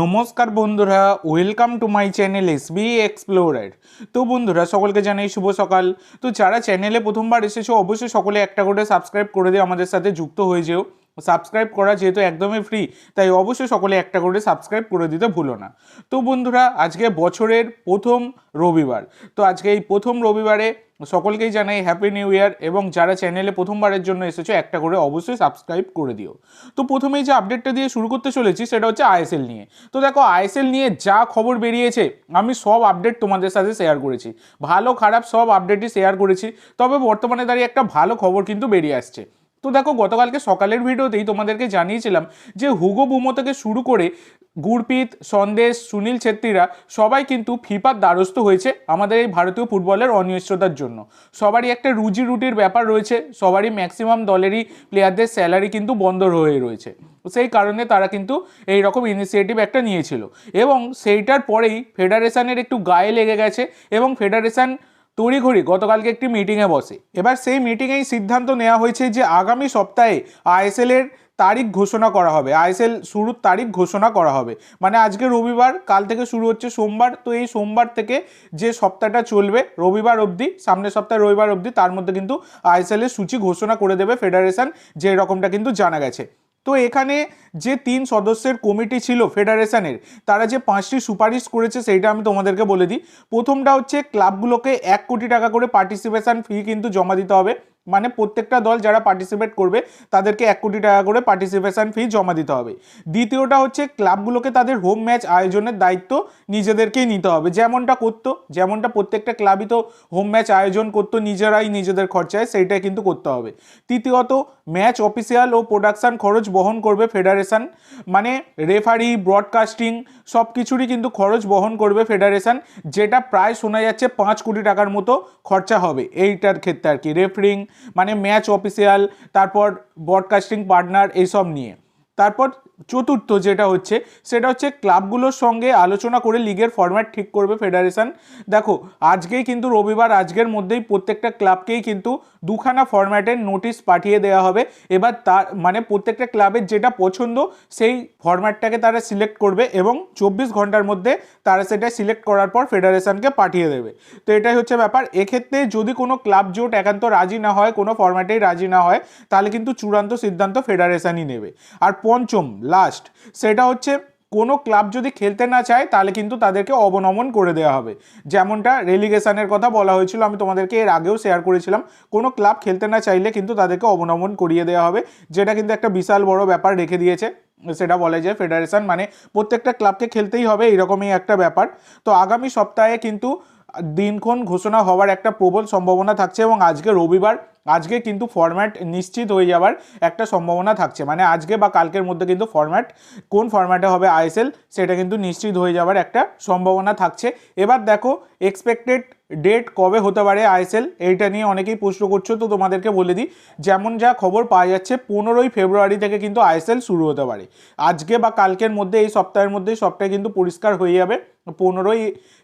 নমস্কার বন্ধুরা welcome to my channel S B explorer তো বন্ধুরা, সকলকে জানাই শুভ সকাল। তো যারা চ্যানেলে প্রথমবার এসেছ, অবশ্যই সকলে একটা করে সাবস্ক্রাইব করে দিয়ে আমাদের সাথে যুক্ত হয়ে যেও। সাবস্ক্রাইব করা যেহেতু একদমই ফ্রি তাই অবশ্যই সকলে একটা করে সাবস্ক্রাইব করে দিতে ভুলো না। তো বন্ধুরা, আজকে বছরের প্রথম রবিবার। তো আজকে এই প্রথম রবিবারে সকলকেই জানাই হ্যাপি নিউ ইয়ার এবং যারা চ্যানেলে প্রথমবারের জন্য এসেছ, একটা করে অবশ্যই সাবস্ক্রাইব করে দিও। তো প্রথমেই যে আপডেটটা দিয়ে শুরু করতে চলেছি, সেটা হচ্ছে আইএসএল নিয়ে। তো দেখো আইএসএল নিয়ে যা খবর বেরিয়েছে, আমি সব আপডেট তোমাদের সাথে শেয়ার করেছি। ভালো খারাপ সব আপডেটই শেয়ার করেছি, তবে বর্তমানে দাঁড়িয়ে একটা ভালো খবর কিন্তু বেরিয়ে আসছে। তো দেখো, গতকালকে সকালের ভিডিওতেই তোমাদেরকে জানিয়েছিলাম যে হুগো বুমো থেকে শুরু করে গুরপিত সন্দেশ, সুনীল ছেত্রীরা সবাই কিন্তু ফিফার দ্বারস্থ হয়েছে আমাদের এই ভারতীয় ফুটবলের অনিশ্চয়তার জন্য। সবারই একটা রুজি রুটির ব্যাপার রয়েছে, সবারই ম্যাক্সিমাম দলেরই প্লেয়ারদের স্যালারি কিন্তু বন্ধ হয়ে রয়েছে। সেই কারণে তারা কিন্তু এই রকম ইনিশিয়েটিভ একটা নিয়েছিল। এবং সেইটার পরেই ফেডারেশনের একটু গায়ে লেগে গেছে এবং ফেডারেশন তড়িঘড়ি গতকালকে একটি মিটিংয়ে বসে। এবার সেই মিটিংয়েই সিদ্ধান্ত নেওয়া হয়েছে যে আগামী সপ্তাহে আইএসএল এর তারিখ ঘোষণা করা হবে। আইএসএল শুরুর তারিখ ঘোষণা করা হবে। মানে আজকে রবিবার, কাল থেকে শুরু হচ্ছে সোমবার। তো এই সোমবার থেকে যে সপ্তাহটা চলবে, রবিবার অবধি, সামনের সপ্তাহে রবিবার অবধি, তার মধ্যে কিন্তু আইএসএল এর সূচি ঘোষণা করে দেবে ফেডারেশন, যে এরকমটা কিন্তু জানা গেছে। তো এখানে যে তিন সদস্যের কমিটি ছিল ফেডারেশনের, তারা যে পাঁচটি সুপারিশ করেছে সেইটা আমি তোমাদেরকে বলে দিই। প্রথমটা হচ্ছে, ক্লাবগুলোকে এক কোটি টাকা করে পার্টিসিপেশান ফি কিন্তু জমা দিতে হবে। মানে প্রত্যেকটা দল যারা পার্টিসিপেট করবে, তাদেরকে এক কোটি টাকা করে পার্টিসিপেশন ফি জমা দিতে হবে। দ্বিতীয়টা হচ্ছে ক্লাবগুলোকে তাদের হোম ম্যাচ আয়োজনের দায়িত্ব নিজেদেরকেই নিতে হবে। যেমনটা করতো, যেমনটা প্রত্যেকটা ক্লাবই তো হোম ম্যাচ আয়োজন করতো, নিজেরাই নিজেদের খরচায় সেইটাই কিন্তু করতে হবে। তৃতীয়ত ম্যাচ অফিসিয়াল ও প্রোডাকশান খরচ বহন করবে ফেডারেশন মানে রেফারি ব্রডকাস্টিং সব কিছুরই কিন্তু খরচ বহন করবে ফেডারেশন যেটা প্রায় শোনা যাচ্ছে পাঁচ কোটি টাকার মতো খরচা হবে। এইটার ক্ষেত্রে আর কি রেফারিং মানে ম্যাচ অফিসিয়াল তারপর ব্রডকাস্টিং পার্টনার এইসব নিয়ে। তারপর চতুর্থ যেটা হচ্ছে, সেটা হচ্ছে ক্লাবগুলোর সঙ্গে আলোচনা করে লিগের ফরম্যাট ঠিক করবে ফেডারেশন দেখো, আজকেই কিন্তু রবিবার, আজকের মধ্যেই প্রত্যেকটা ক্লাবকেই কিন্তু দুখানা ফরম্যাটের নোটিশ পাঠিয়ে দেওয়া হবে। এবার তার মানে প্রত্যেকটা ক্লাবের যেটা পছন্দ, সেই ফরম্যাটটাকে তারা সিলেক্ট করবে এবং চব্বিশ ঘণ্টার মধ্যে তারা সেটা সিলেক্ট করার পর ফেডারেশনকে পাঠিয়ে দেবে। তো এটাই হচ্ছে ব্যাপার। এক্ষেত্রে যদি কোনো ক্লাব জোট একান্ত রাজি না হয়, কোনো ফরম্যাটেই রাজি না হয়, তাহলে কিন্তু চূড়ান্ত সিদ্ধান্ত ফেডারেশনই নেবে। আর পঞ্চম লাস্ট সেটা হচ্ছে কোনো ক্লাব যদি খেলতে না চায়, তাহলে কিন্তু তাদেরকে অবনমন করে দেওয়া হবে। যেমনটা রেলিগেশনের কথা বলা হয়েছিল, আমি তোমাদেরকে এর আগেও শেয়ার করেছিলাম। কোনো ক্লাব খেলতে না চাইলে কিন্তু তাদেরকে অবনমন করিয়ে দেওয়া হবে, যেটা কিন্তু একটা বিশাল বড় ব্যাপার রেখে দিয়েছে। সেটা বলে যে ফেডারেশন মানে প্রত্যেকটা ক্লাবকে খেলতেই হবে, এরকমই একটা ব্যাপার। তো আগামী সপ্তাহে কিন্তু দিনক্ষণ ঘোষণা হওয়ার একটা প্রবল সম্ভাবনা থাকছে এবং আজকে রবিবার আজকে কিন্তু ফরম্যাট নিশ্চিত হয়ে যাওয়ার একটা সম্ভাবনা থাকছে। মানে আজকে বা কালকের মধ্যে কিন্তু ফরম্যাট কোন ফরম্যাটে হবে আইএসএল সেটা কিন্তু নিশ্চিত হয়ে যাওয়ার একটা সম্ভাবনা থাকছে। এবার দেখো এক্সপেক্টেড ডেট কবে হতে পারে আইএসএল এইটা নিয়ে অনেকেই প্রশ্ন করছ, তো তোমাদেরকে বলে দিই, যেমন যা খবর পাওয়া যাচ্ছে, পনেরোই ফেব্রুয়ারি থেকে কিন্তু আইএসএল শুরু হতে পারে। আজকে বা কালকের মধ্যে, এই সপ্তাহের মধ্যেই সবটাই কিন্তু পরিষ্কার হয়ে যাবে। পনেরোই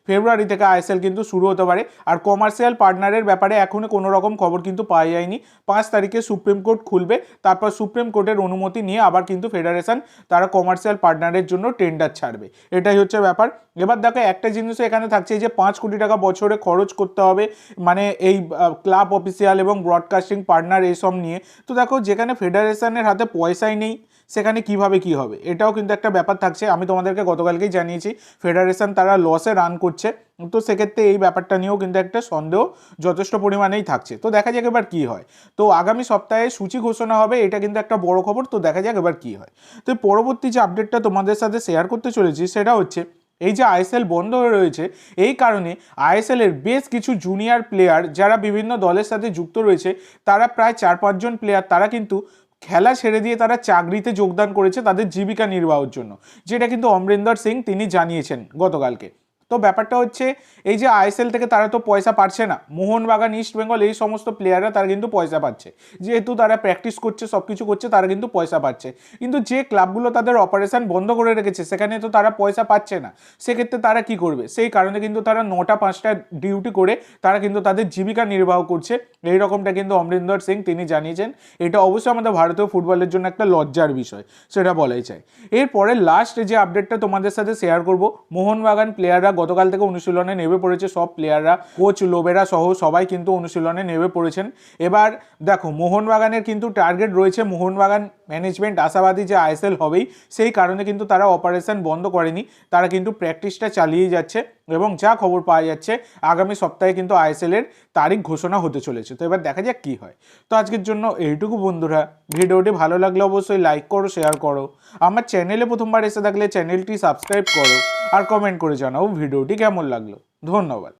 ফেব্রুয়ারি থেকে আইএসএল কিন্তু শুরু হতে পারে। আর কমার্শিয়াল পার্টনারের ব্যাপারে এখনও কোনো রকম খবর কিন্তু পাওয়া যায়নি। পাঁচ তারিখে সুপ্রিম কোর্ট খুলবে, তারপর সুপ্রিম কোর্টের অনুমতি নিয়ে আবার কিন্তু ফেডারেশন তারা কমার্শিয়াল পার্টনারের জন্য টেন্ডার ছাড়বে। এটাই হচ্ছে ব্যাপার। এবার দেখো একটা জিনিসও এখানে থাকছে যে পাঁচ কোটি টাকা বছরে খরচ করতে হবে মানে এই ক্লাব অফিসিয়াল এবং ব্রডকাস্টিং পার্টনার এইসব নিয়ে। তো দেখো যেখানে ফেডারেশনের হাতে পয়সাই নেই সেখানে কীভাবে কি হবে? এটাও কিন্তু একটা ব্যাপার থাকছে। আমি তোমাদেরকে গতকালকেই জানিয়েছি, ফেডারেশন তারা লসে রান করছে। তো সেক্ষেত্রে এই ব্যাপারটা নিয়েও কিন্তু একটা সন্দেহ যথেষ্ট পরিমাণেই থাকছে। তো দেখা যাক এবার কী হয়। তো আগামী সপ্তাহে সূচি ঘোষণা হবে, এটা কিন্তু একটা বড় খবর। তো দেখা যাক এবার কী হয়। তো পরবর্তী যে আপডেটটা তোমাদের সাথে শেয়ার করতে চলেছি, সেটা হচ্ছে, এই যে আইএসএল বন্ধ হয়ে রয়েছে, এই কারণে আইএসএল এর বেশ কিছু জুনিয়র প্লেয়ার যারা বিভিন্ন দলের সাথে যুক্ত রয়েছে, তারা প্রায় চার পাঁচজন প্লেয়ার তারা কিন্তু খেলা ছেড়ে দিয়ে তারা চাকরিতে যোগদান করেছে তাদের জীবিকা নির্বাহের জন্য, যেটা কিন্তু অমরিন্দর সিং তিনি জানিয়েছেন গতকালকে। তো ব্যাপারটা হচ্ছে, এই যে আইএসএল থেকে তারা তো পয়সা পাচ্ছে না। মোহনবাগান, ইস্ট বেঙ্গল, এই সমস্ত প্লেয়াররা তারা কিন্তু পয়সা পাচ্ছে। যেহেতু তারা প্র্যাকটিস করছে সব কিছু করছে, তারা কিন্তু পয়সা পাচ্ছে। কিন্তু যে ক্লাবগুলো তাদের অপারেশন বন্ধ করে রেখেছে, সেখানে তো তারা পয়সা পাচ্ছে না। সেক্ষেত্রে তারা কি করবে? সেই কারণে কিন্তু তারা নটা পাঁচটা ডিউটি করে তারা কিন্তু তাদের জীবিকা নির্বাহ করছে। এই রকমটা কিন্তু অমরিন্দর সিং তিনি জানিয়েছেন। এটা অবশ্যই আমাদের ভারতীয় ফুটবলের জন্য একটা লজ্জার বিষয়, সেটা বলাই চাই। এরপরে লাস্ট যে আপডেটটা তোমাদের সাথে শেয়ার করব, মোহনবাগান প্লেয়াররা গতকাল থেকে অনুশীলনে নেমে পড়েছে সব প্লেয়াররা কোচ লোবেরা সহ সবাই কিন্তু অনুশীলনে নেমে পড়েছেন। এবার দেখো, মোহনবাগানের কিন্তু টার্গেট রয়েছে। মোহনবাগান ম্যানেজমেন্ট আশাবাদী যে আইএসএল হবেই, সেই কারণে কিন্তু তারা অপারেশন বন্ধ করেনি। তারা কিন্তু প্র্যাকটিসটা চালিয়ে যাচ্ছে এবং যা খবর পাওয়া যাচ্ছে, আগামী সপ্তাহে কিন্তু আইএসএল এর তারিখ ঘোষণা হতে চলেছে। তো এবার দেখা যাক কি হয়। তো আজকের জন্য এইটুকু বন্ধুরা। ভিডিওটি ভালো লাগলে অবশ্যই লাইক করো শেয়ার করো। আমার চ্যানেলে প্রথমবার এসে থাকলে চ্যানেলটি সাবস্ক্রাইব করো। আর কমেন্ট করে জানাও ভিডিওটি কেমন লাগল। ধন্যবাদ।